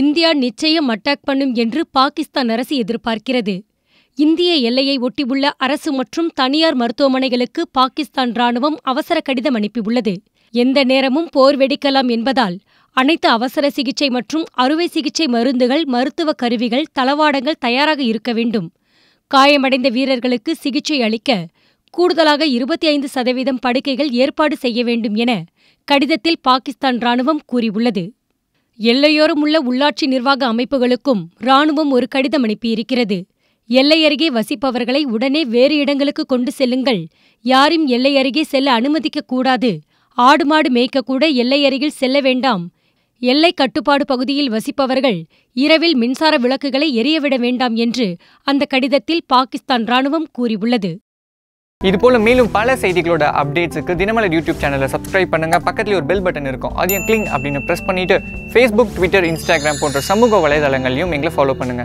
India நிச்சயம் attack பண்ணும் என்று பாகிஸ்தான் அரசு எதிர்பார்க்கிறது. இந்திய எல்லையை ஒட்டியுள்ள அரசு மற்றும் தனியார் மருத்துவமனைகளுக்கு பாகிஸ்தான் ராணுவம் அவசர கடிதம் அனுப்பியுள்ளது. எந்த நேரமும் போர் வெடிக்கலாம் என்பதால் அனைத்து அவசர சிகிச்சை மற்றும் அறுவை சிகிச்சை மருந்துகள் மருத்துவ கருவிகள் தளவாடங்கள் தயாராக இருக்க வேண்டும். காயமடைந்த வீரர்களுக்கு சிகிச்சை அளிக்க கூடுதலாக இருபத்தி ஐந்து சதவீதம் படுக்கைகள் ஏற்பாடு செய்ய வேண்டும் என கடிதத்தில் பாகிஸ்தான் ராணுவம் கூறியுள்ளது. எல்லையோரம் உள்ள உள்ளாட்சி நிர்வாக அமைப்புகளுக்கும் ராணுவம் ஒரு கடிதம் அனுப்பியிருக்கிறது. எல்லை அருகே வசிப்பவர்களை உடனே வேறு இடங்களுக்கு கொண்டு செல்லுங்கள். யாரும் எல்லை அருகே செல்ல அனுமதிக்க கூடாது. ஆடு மாடு மேய்க்கக்கூட எல்லை அருகில் செல்ல வேண்டாம். எல்லை கட்டுப்பாடு பகுதியில் வசிப்பவர்கள் இரவில் மின்சார விளக்குகளை எரியவிட வேண்டாம் என்று அந்த கடிதத்தில் பாகிஸ்தான் ராணுவம் கூறியுள்ளது. இது போல மேலும் பல செய்திகளோட அப்டேட்ஸுக்கு தினமலர் யூடியூப் சேனலை சப்ஸ்கிரைப் பண்ணுங்க. பக்கத்துல ஒரு பெல் பட்டன் இருக்கும். அதையும் கிளிங் அப்படின்னு ப்ரெஸ் பண்ணிட்டு ஃபேஸ்புக் ட்விட்டர் இன்ஸ்டாகிராம் போன்ற சமூக வலைதளங்களையும் எங்களை ஃபாலோ பண்ணுங்க.